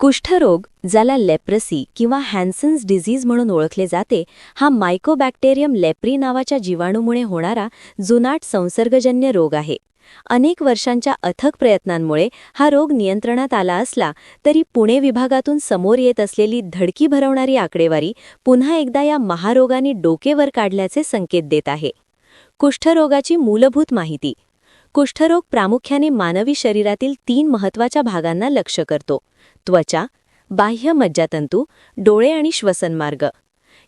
कुष्ठरोग ज्याला लेप्रसी किंवा हॅन्सन्स डिझीज म्हणून ओळखले जाते हा मायकोबॅक्टेरियम लेप्री नावाच्या जीवाणूमुळे होणारा जुनाट संसर्गजन्य रोग आहे. अनेक वर्षांच्या अथक प्रयत्नांमुळे हा रोग नियंत्रणात आला असला तरी पुणे विभागातून समोर येत असलेली धडकी भरवणारी आकडेवारी पुन्हा एकदा या महारोगाने डोकेवर काढल्याचे संकेत देत आहे. कुष्ठरोगाची मूलभूत माहिती कुष्ठरोग प्रामुख्याने मानवी शरीरातील तीन महत्त्वाच्या भागांना लक्ष करतो. त्वचा बाह्य मज्जातंतू डोळे आणि श्वसनमार्ग.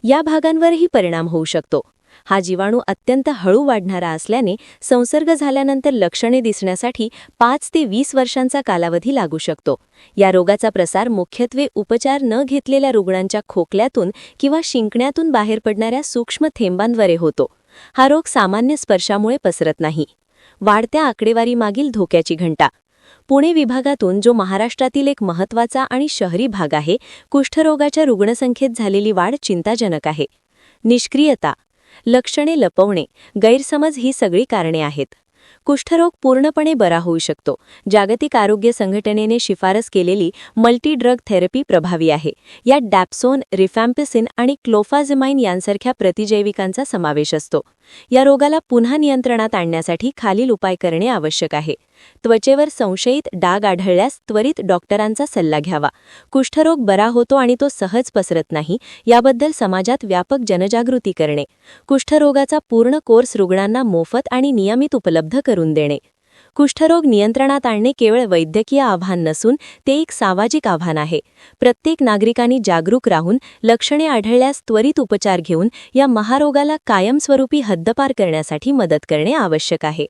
या भागांवरही परिणाम होऊ शकतो. हा जीवाणू अत्यंत हळू वाढणारा असल्याने संसर्ग झाल्यानंतर लक्षणे दिसण्यासाठी पाच ते वीस वर्षांचा कालावधी लागू शकतो. या रोगाचा प्रसार मुख्यत्वे उपचार न घेतलेल्या रुग्णांच्या खोकल्यातून किंवा शिंकण्यातून बाहेर पडणाऱ्या सूक्ष्म थेंबांद्वारे होतो. हा रोग सामान्य स्पर्शामुळे पसरत नाही. वाढत्या आकडेवारीमागील धोक्याची घंटा. पुणे विभागातून जो महाराष्ट्रातील एक महत्त्वाचा आणि शहरी भाग आहे कुष्ठरोगाच्या रुग्णसंख्येत झालेली वाढ चिंताजनक आहे. निष्क्रियता लक्षणे लपवणे गैरसमज ही सगळी कारणे आहेत. कुष्ठरोग पूर्णपणे बरा होऊ शकतो. जागतिक आरोग्य संघटनेने शिफारस केलेली मल्टी ड्रग थेरपी प्रभावी आहे. यात डॅप्सोन रिफॅम्पिसिन आणि क्लोफाझिमाइन यांसारख्या प्रतिजैविकांचा समावेश असतो. या रोगाला पुन्हा नियंत्रणात आणण्यासाठी खालील उपाय करणे आवश्यक आहे. त्वचेवर संशयित डाग आढळल्यास त्वरित डॉक्टरांचा सल्ला घ्यावा. कुष्ठरोग बरा होतो आणि तो सहज पसरत नाही याबद्दल समाजात व्यापक जनजागृती करणे. कुष्ठरोगाचा पूर्ण कोर्स रुग्णांना मोफत आणि नियमित उपलब्ध करून देणे. कुष्ठरोग नियंत्रणात आणणे केवळ वैद्यकीय आव्हान नसून ते एक सामाजिक आव्हान आहे. प्रत्येक नागरिकांनी जागरूक राहून लक्षणे आढळल्यास त्वरित उपचार घेऊन या महारोगाला कायमस्वरूपी हद्दपार करण्यासाठी मदत करणे आवश्यक आहे.